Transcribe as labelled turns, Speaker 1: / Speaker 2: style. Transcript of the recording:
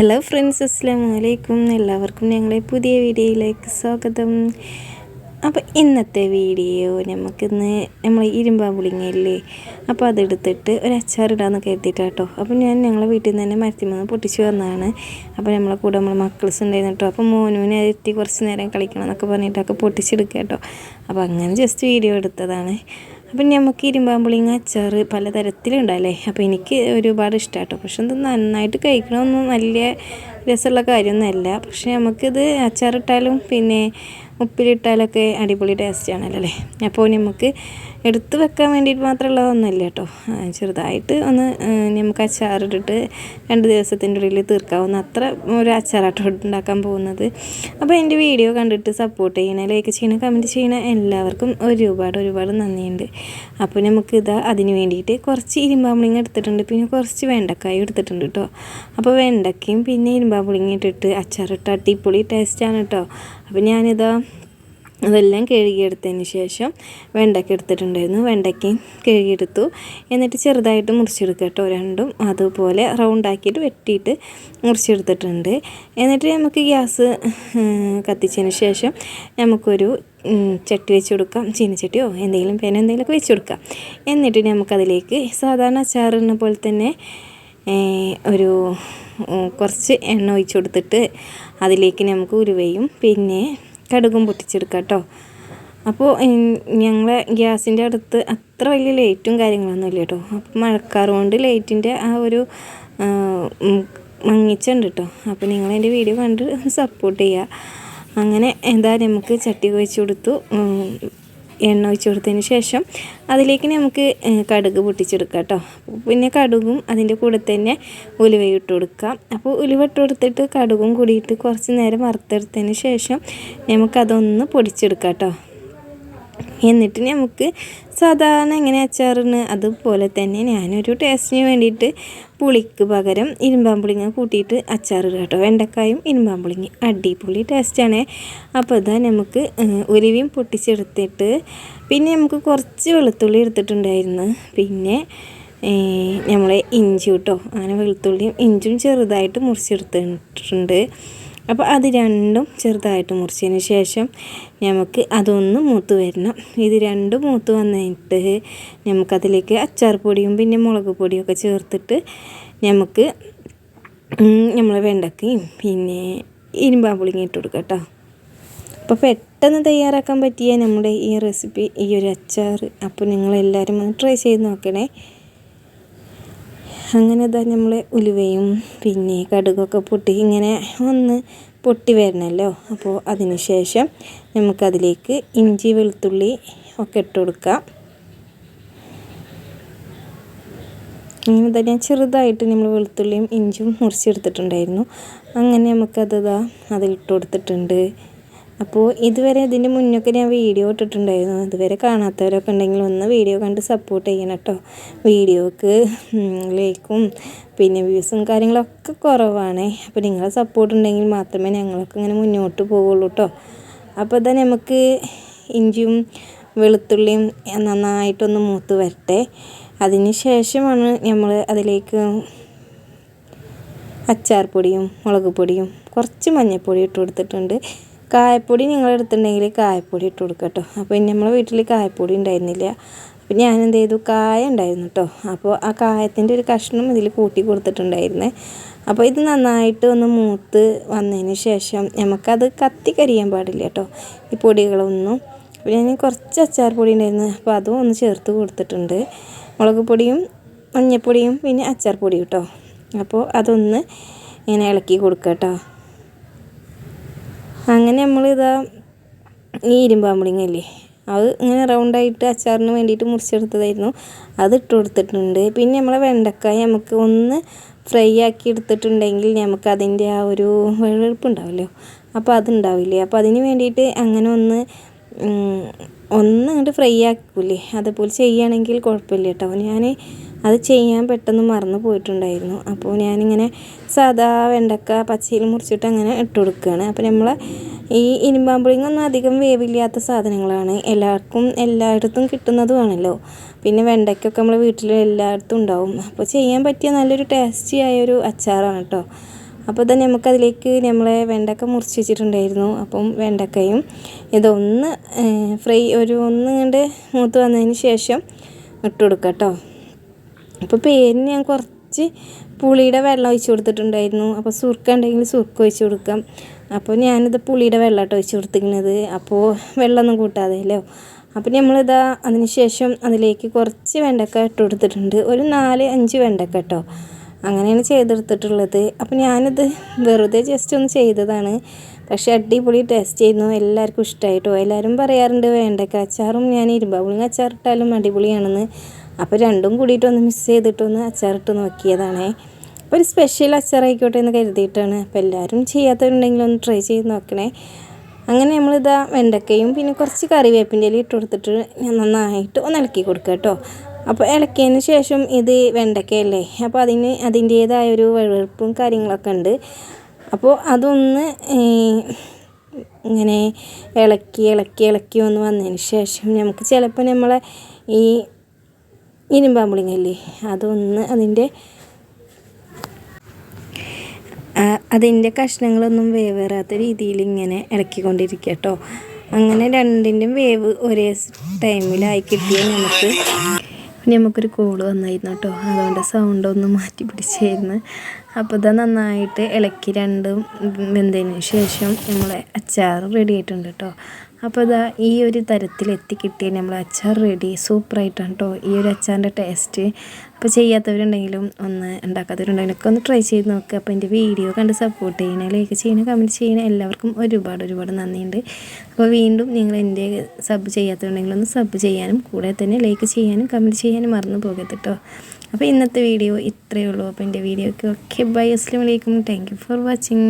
Speaker 1: Hello friends അസ്സാം വലൈക്കും എല്ലാവർക്കും ഞങ്ങളെ പുതിയ വീഡിയോയിലേക്ക് സ്വാഗതം. അപ്പോൾ ഇന്നത്തെ വീഡിയോ നമുക്കിന്ന് നമ്മൾ ഇരുമ്പാമ്പുളിങ്ങയില്ലേ അപ്പോൾ അതെടുത്തിട്ട് ഒരു അച്ചാറിടാന്ന് കരുതിയിട്ടാട്ടോ. അപ്പോൾ ഞാൻ ഞങ്ങളെ വീട്ടിൽ നിന്ന് തന്നെ മരത്തിമന്ന് പൊട്ടിച്ച് വന്നതാണ്. അപ്പോൾ നമ്മളെ കൂടെ നമ്മളെ മക്കൾസ് ഉണ്ടായിരുന്നു കേട്ടോ അപ്പോൾ മോനുവിനെ എത്തി കുറച്ച് നേരം കളിക്കണം എന്നൊക്കെ പറഞ്ഞിട്ടൊക്കെ പൊട്ടിച്ചെടുക്കുക കേട്ടോ അപ്പോൾ അങ്ങനെ ജസ്റ്റ് വീഡിയോ എടുത്തതാണ്. അപ്പം നമുക്ക് ഇരുമ്പാമ്പുളിങ്ങ അച്ചാർ പലതരത്തിലുണ്ടല്ലേ അപ്പോൾ എനിക്ക് ഒരുപാട് ഇഷ്ടമാട്ടോ പക്ഷെ ഇത് നന്നായിട്ട് കഴിക്കണമെന്നും വലിയ രസമുള്ള കാര്യമൊന്നുമല്ല. പക്ഷെ നമുക്കിത് അച്ചാറിട്ടാലും പിന്നെ ഉപ്പിലിട്ടാലൊക്കെ അടിപൊളി ടേസ്റ്റ് ആണല്ലോ അല്ലേ? അപ്പോൾ നമുക്ക് എടുത്ത് വെക്കാൻ വേണ്ടിയിട്ട് ഒന്നല്ല കേട്ടോ. ചെറുതായിട്ട് ഒന്ന് നമുക്ക് അച്ചാറിട്ടിട്ട് രണ്ട് ദിവസത്തിന്റെ ഉള്ളിൽ തീർക്കാവുന്ന അത്ര ഒരു അച്ചാറാട്ടോ ഉണ്ടാക്കാൻ പോകുന്നത്. അപ്പോൾ എന്റെ വീഡിയോ കണ്ടിട്ട് സപ്പോർട്ട് ചെയ്യണ ലൈക്ക് ചെയ്യണ കമന്റ് ചെയ്യണ എല്ലാവർക്കും ഒരുപാട് ഒരുപാട് നന്ദിയുണ്ട്. അപ്പോൾ നമുക്ക് ഇതാ അതിന് വേണ്ടിയിട്ട് കുറച്ച് ഇരുമ്പാമ്പുളിങ്ങ എടുത്തിട്ടുണ്ട്. പിന്നെ കുറച്ച് വെണ്ടക്കായ എടുത്തിട്ടുണ്ട് കേട്ടോ. അപ്പോൾ വെണ്ടക്കയും പിന്നെ ഇരുമ്പാമ്പുളിങ്ങ ഇട്ടിട്ട് അച്ചാറിട്ട് അടിപൊളി ടേസ്റ്റാണ് കേട്ടോ. അപ്പോൾ ഞാനിതാ അതെല്ലാം കഴുകിയെടുത്തതിന് ശേഷം വെണ്ടയ്ക്ക എടുത്തിട്ടുണ്ടായിരുന്നു. വെണ്ടയ്ക്കയും കഴുകിയെടുത്തു. എന്നിട്ട് ചെറുതായിട്ട് മുറിച്ചെടുക്കുക കേട്ടോ രണ്ടും. അതുപോലെ റൗണ്ടാക്കിയിട്ട് വെട്ടിയിട്ട് മുറിച്ചെടുത്തിട്ടുണ്ട്. എന്നിട്ട് നമുക്ക് ഗ്യാസ് കത്തിച്ചതിന് ശേഷം നമുക്കൊരു ചട്ടി വെച്ച് കൊടുക്കാം. ചീനച്ചട്ടിയോ എന്തെങ്കിലും പേന എന്തെങ്കിലുമൊക്കെ വെച്ച് കൊടുക്കാം. എന്നിട്ട് നമുക്കതിലേക്ക് സാധാരണ അച്ചാറിനെ പോലെ തന്നെ ഒരു കുറച്ച് എണ്ണ ഒഴിച്ച് കൊടുത്തിട്ട് അതിലേക്ക് നമുക്ക് ഉരുവയും പിന്നെ കടുകും പൊട്ടിച്ചെടുക്കാം കേട്ടോ. അപ്പോൾ ഞങ്ങളെ ഗ്യാസിന്റെ അടുത്ത് അത്ര വലിയ ലൈറ്റും കാര്യങ്ങളൊന്നുമില്ല കേട്ടോ. അപ്പോൾ മഴക്കാറുകൊണ്ട് ലൈറ്റിന്റെ ആ ഒരു മങ്ങിച്ചുണ്ട് കേട്ടോ. അപ്പോൾ നിങ്ങൾ എന്റെ വീഡിയോ കണ്ട് സപ്പോർട്ട് ചെയ്യുക അങ്ങനെ എന്താ നമുക്ക് ചട്ടി കുഴച്ച് കൊടുത്തു. എണ്ണ ഒഴിച്ച് കൊടുത്തതിന് ശേഷം അതിലേക്ക് നമുക്ക് കടുക് പൊട്ടിച്ചെടുക്കാം കേട്ടോ. പിന്നെ കടുകും അതിന്റെ കൂടെ തന്നെ ഉലുവ ഇട്ട് കൊടുക്കാം. അപ്പോൾ ഉലുവ ഇട്ട് കൊടുത്തിട്ട് കടുകും കൂടിയിട്ട് കുറച്ച് നേരം വറുത്തെടുത്തതിന് ശേഷം നമുക്കതൊന്ന് പൊടിച്ചെടുക്കാം കേട്ടോ. എന്നിട്ട് നമുക്ക് സാധാരണ എങ്ങനെ അച്ചാറിന് അതുപോലെ തന്നെ ഞാനൊരു ടേസ്റ്റിന് വേണ്ടിയിട്ട് പുളിക്ക് പകരം ഇരുമ്പാമ്പുളിങ്ങ കൂട്ടിയിട്ട് അച്ചാർ കേട്ടോ. വെണ്ടക്കായും ഇരുമ്പാമ്പുളിങ്ങ അടിപൊളി ടേസ്റ്റാണ് അപ്പോൾ ഇതാ നമുക്ക് ഉരുവിയും പൊട്ടിച്ചെടുത്തിട്ട് പിന്നെ നമുക്ക് കുറച്ച് വെളുത്തുള്ളി എടുത്തിട്ടുണ്ടായിരുന്നു. പിന്നെ നമ്മളെ ഇഞ്ചി കേട്ടോ. അങ്ങനെ വെളുത്തുള്ളിയും ഇഞ്ചും ചെറുതായിട്ട് മുറിച്ചെടുത്തിട്ടുണ്ട്. അപ്പോൾ അത് രണ്ടും ചെറുതായിട്ട് മുറിച്ചതിന് ശേഷം നമുക്ക് അതൊന്ന് മൂത്ത് വരണം. ഇത് രണ്ടും മൂത്ത് വന്നിട്ട് നമുക്കതിലേക്ക് അച്ചാർ പൊടിയും പിന്നെ മുളക് പൊടിയും ഒക്കെ ചേർത്തിട്ട് നമുക്ക് നമ്മൾ വെണ്ടക്കയും പിന്നെ ഇരുമ്പാമ്പുളിങ്ങ ഇട്ട് കൊടുക്കാം കേട്ടോ. അപ്പോൾ പെട്ടെന്ന് തയ്യാറാക്കാൻ പറ്റിയ നമ്മുടെ ഈ റെസിപ്പി ഈ ഒരു അച്ചാർ. അപ്പോൾ നിങ്ങളെല്ലാവരും ഒന്ന് ട്രൈ ചെയ്ത് നോക്കണേ. അങ്ങനെ ഇതാ നമ്മൾ ഉലുവയും പിന്നെ കടുകൊക്കെ പൊട്ടി ഇങ്ങനെ ഒന്ന് പൊട്ടി വരണമല്ലോ അപ്പോൾ അതിന് ശേഷം നമുക്കതിലേക്ക് ഇഞ്ചി വെളുത്തുള്ളി ഒക്കെ ഇട്ട് കൊടുക്കാം. അങ്ങനെ തന്നെ ചെറുതായിട്ട് നമ്മൾ വെളുത്തുള്ളിയും ഇഞ്ചും മുറിച്ചെടുത്തിട്ടുണ്ടായിരുന്നു. അങ്ങനെ നമുക്കത് അതിലിട്ട് കൊടുത്തിട്ടുണ്ട്. അപ്പോൾ ഇതുവരെ ഇതിന്റെ മുന്നൊക്കെ ഞാൻ വീഡിയോ ഇട്ടിട്ടുണ്ടായിരുന്നു. ഇതുവരെ കാണാത്തവരൊക്കെ ഉണ്ടെങ്കിൽ ഒന്ന് വീഡിയോ കണ്ട് സപ്പോർട്ട് ചെയ്യണം കേട്ടോ വീഡിയോക്ക് ലൈക്കും പിന്നെ വ്യൂസും കാര്യങ്ങളൊക്കെ കുറവാണ്. അപ്പോൾ നിങ്ങളെ സപ്പോർട്ട് ഉണ്ടെങ്കിൽ മാത്രമേ ഞങ്ങൾക്ക് ഇങ്ങനെ മുന്നോട്ട് പോവുള്ളൂ കേട്ടോ അപ്പോൾ തന്നെ നമുക്ക് ഇഞ്ചിയും വെളുത്തുള്ളിയും നന്നായിട്ടൊന്ന് മൂത്ത് വരട്ടെ. അതിന് ശേഷമാണ് നമ്മൾ അതിലേക്ക് അച്ചാർ പൊടിയും മുളക് പൊടിയും കുറച്ച് മഞ്ഞൾപ്പൊടി ഇട്ട് കൊടുത്തിട്ടുണ്ട്. കായപ്പൊടി നിങ്ങൾ എടുത്തിട്ടുണ്ടെങ്കിൽ കായപ്പൊടി ഇട്ട് കൊടുക്കുക കേട്ടോ അപ്പോൾ ഇനി നമ്മളെ വീട്ടിൽ കായപ്പൊടി ഉണ്ടായിരുന്നില്ല. അപ്പോൾ ഞാൻ എന്ത് ചെയ്തു? കായ ഉണ്ടായിരുന്നു കേട്ടോ അപ്പോൾ ആ കായത്തിന്റെ ഒരു കഷ്ണം ഇതിൽ കൂട്ടി കൊടുത്തിട്ടുണ്ടായിരുന്നേ. അപ്പോൾ ഇത് നന്നായിട്ട് ഒന്ന് മൂത്ത് വന്നതിന് ശേഷം നമുക്കത് കത്തി കരിയാൻ പാടില്ല കേട്ടോ ഈ പൊടികളൊന്നും. അപ്പോൾ ഞാൻ കുറച്ച് അച്ചാർ പൊടി ഉണ്ടായിരുന്നു. അപ്പോൾ അതും ഒന്ന് ചേർത്ത് കൊടുത്തിട്ടുണ്ട്. മുളക് പൊടിയും മഞ്ഞൾപ്പൊടിയും പിന്നെ അച്ചാർ പൊടി കേട്ടോ അപ്പോൾ അതൊന്ന് ഇങ്ങനെ ഇളക്കി കൊടുക്കുക കേട്ടോ അങ്ങനെ നമ്മളിതാ ഈ ഇരുമ്പാമ്പുളിങ്ങല്ലേ അത് ഇങ്ങനെ റൗണ്ടായിട്ട് അച്ചാറിന് വേണ്ടിയിട്ട് മുറിച്ചെടുത്തതായിരുന്നു. അത് ഇട്ട് കൊടുത്തിട്ടുണ്ട്. പിന്നെ നമ്മളെ വെണ്ടക്കായ നമുക്ക് ഒന്ന് ഫ്രൈ ആക്കി എടുത്തിട്ടുണ്ടെങ്കിൽ നമുക്ക് അതിന്റെ ആ ഒരു വെളുപ്പ് ഉണ്ടാവില്ലോ? അപ്പോൾ അതുണ്ടാവില്ലേ അപ്പോൾ അതിന് വേണ്ടിയിട്ട് അങ്ങനെ ഒന്ന് ഒന്ന് അങ്ങോട്ട് ഫ്രൈ ആക്കൂലേ? അതേപോലെ ചെയ്യുകയാണെങ്കിൽ കുഴപ്പമില്ല കേട്ടോ. ഞാൻ അത് ചെയ്യാൻ പെട്ടെന്ന് മറന്നു പോയിട്ടുണ്ടായിരുന്നു. അപ്പോൾ ഞാനിങ്ങനെ സാധാ വെണ്ടക്ക പച്ചയിൽ മുറിച്ചിട്ട് അങ്ങനെ ഇട്ട് കൊടുക്കുകയാണ്. അപ്പോൾ നമ്മൾ ഈ ഇരുമ്പാമ്പുളിങ്ങൊന്നും അധികം വേവില്ലാത്ത സാധനങ്ങളാണ്. എല്ലാവർക്കും എല്ലായിടത്തും കിട്ടുന്നതുമാണല്ലോ. പിന്നെ വെണ്ടയ്ക്കൊക്കെ നമ്മൾ വീട്ടിൽ എല്ലായിടത്തും ഉണ്ടാവും. അപ്പോൾ ചെയ്യാൻ പറ്റിയ നല്ലൊരു ടേസ്റ്റി ആയൊരു അച്ചാറാണ് കേട്ടോ. അപ്പോൾ തന്നെ നമുക്കതിലേക്ക് നമ്മളെ വെണ്ടക്ക മുറിച്ച് വെച്ചിട്ടുണ്ടായിരുന്നു. അപ്പം വെണ്ടക്കയും ഇതൊന്ന് ഫ്രൈ ഒരു ഒന്ന് കണ്ട് മൂത്ത് വന്നതിന് ശേഷം ഇട്ട് കൊടുക്കാം കേട്ടോ. അപ്പോൾ പേരിന് ഞാൻ കുറച്ച് പുളിയുടെ വെള്ളം ഒഴിച്ച് കൊടുത്തിട്ടുണ്ടായിരുന്നു. അപ്പോൾ സുർക്ക ഉണ്ടെങ്കിൽ സുർക്ക ഒഴിച്ച് കൊടുക്കാം. അപ്പോൾ ഞാനിത് പുളിയുടെ വെള്ളമായിട്ട് ഒഴിച്ച് കൊടുത്തിരിക്കുന്നത്. അപ്പോൾ വെള്ളമൊന്നും കൂട്ടാതെയല്ലോ അപ്പോൾ നമ്മളിതാ അതിന് ശേഷം അതിലേക്ക് കുറച്ച് വെണ്ടക്ക ഇട്ട് കൊടുത്തിട്ടുണ്ട്. ഒരു നാല് അഞ്ച് വെണ്ടക്ക കേട്ടോ അങ്ങനെയാണ് ചെയ്തെടുത്തിട്ടുള്ളത്. അപ്പോൾ ഞാനിത് വെറുതെ ജസ്റ്റ് ഒന്ന് ചെയ്തതാണ്. പക്ഷേ അടിപൊളി ടേസ്റ്റ് ചെയ്യുന്നു എല്ലാവർക്കും ഇഷ്ടമായിട്ടോ എല്ലാവരും പറയാറുണ്ട് വേണ്ടക്ക അച്ചാറും ഞാൻ ഇരുമ്പാവുളിങ് അച്ചാറിട്ടാലും അടിപൊളിയാണെന്ന്. അപ്പോൾ രണ്ടും കൂടിയിട്ടൊന്ന് മിക്സ് ചെയ്തിട്ടൊന്ന് അച്ചാറിട്ട് നോക്കിയതാണേ. അപ്പോൾ ഒരു സ്പെഷ്യൽ അച്ചാറായിക്കോട്ടെ എന്ന് കരുതിയിട്ടാണ്. അപ്പോൾ എല്ലാവരും ചെയ്യാത്തവരുണ്ടെങ്കിൽ ഒന്ന് ട്രൈ ചെയ്ത് നോക്കണേ. അങ്ങനെ നമ്മളിതാ വെണ്ടക്കയും പിന്നെ കുറച്ച് കറിവേപ്പിന്റെ ഇല ഇട്ട് കൊടുത്തിട്ട് ഞാൻ നന്നായിട്ട് ഒന്ന് ഇളക്കി കൊടുക്കുക കേട്ടോ. അപ്പോൾ ഇളക്കിയതിന് ശേഷം ഇത് വെണ്ടക്കയല്ലേ? അപ്പോൾ അതിന് അതിന്റേതായ ഒരു വെളുപ്പും കാര്യങ്ങളൊക്കെ ഉണ്ട്. അപ്പോൾ അതൊന്ന് ഇങ്ങനെ ഇളക്കി ഇളക്കി ഇളക്കി ഒന്ന് വന്നതിന് ശേഷം നമുക്ക് ചിലപ്പോൾ നമ്മളെ ഈ ഇരുമ്പാമ്പുളിങ്ങല്ലേ അതൊന്ന് അതിന്റെ അതിന്റെ കഷ്ണങ്ങളൊന്നും വേവേറാത്ത രീതിയിൽ ഇങ്ങനെ ഇളക്കിക്കൊണ്ടിരിക്കുക കേട്ടോ. അങ്ങനെ രണ്ടിന്റെയും വേവ് ഒരേ ടൈമിലായി കിട്ടിയാൽ നമുക്ക് നമുക്കൊരു കോൾ വന്നായിരുന്നു കേട്ടോ. അതുകൊണ്ട് സൗണ്ട് ഒന്ന് മാറ്റി പിടിച്ചായിരുന്നു അപ്പോൾ ഇത് നന്നായിട്ട് ഇളക്കി രണ്ടും വെന്തതിന് ശേഷം നമ്മളെ അച്ചാർ റെഡി ആയിട്ടുണ്ട് കേട്ടോ അപ്പോൾ ഇതാ ഈ ഒരു തരത്തിൽ എത്തിക്കിട്ടിയാൽ നമ്മൾ അച്ചാർ റെഡി സൂപ്പറായിട്ടാണ് കേട്ടോ ഈ ഒരു അച്ചാറിന്റെ ടേസ്റ്റ് അപ്പോൾ ചെയ്യാത്തവരുണ്ടെങ്കിലും ഒന്ന് ഉണ്ടാക്കാത്തവരുണ്ടെങ്കിലും ഒക്കെ ഒന്ന് ട്രൈ ചെയ്ത് നോക്കുക അപ്പോൾ എന്റെ വീഡിയോ കണ്ട് സപ്പോർട്ട് ചെയ്യണേ ലൈക്ക് ചെയ്യണേ കമന്റ് ചെയ്യണേ. എല്ലാവർക്കും ഒരുപാട് ഒരുപാട് നന്ദിയുണ്ട്. അപ്പോൾ വീണ്ടും നിങ്ങൾ എന്റെ സബ് ചെയ്യാത്തവരുണ്ടെങ്കിൽ ഒന്ന് സബ് ചെയ്യാനും കൂടെ തന്നെ ലൈക്ക് ചെയ്യാനും കമന്റ് ചെയ്യാനും മറന്നു പോകരുത് കേട്ടോ അപ്പോൾ ഇന്നത്തെ വീഡിയോ ഇത്രയേ ഉള്ളൂ. അപ്പോൾ എന്റെ വീഡിയോയ്ക്ക് ഓക്കെ ബൈ അസ്ലാം വലൈക്കും താങ്ക് യു ഫോർ വാച്ചിങ്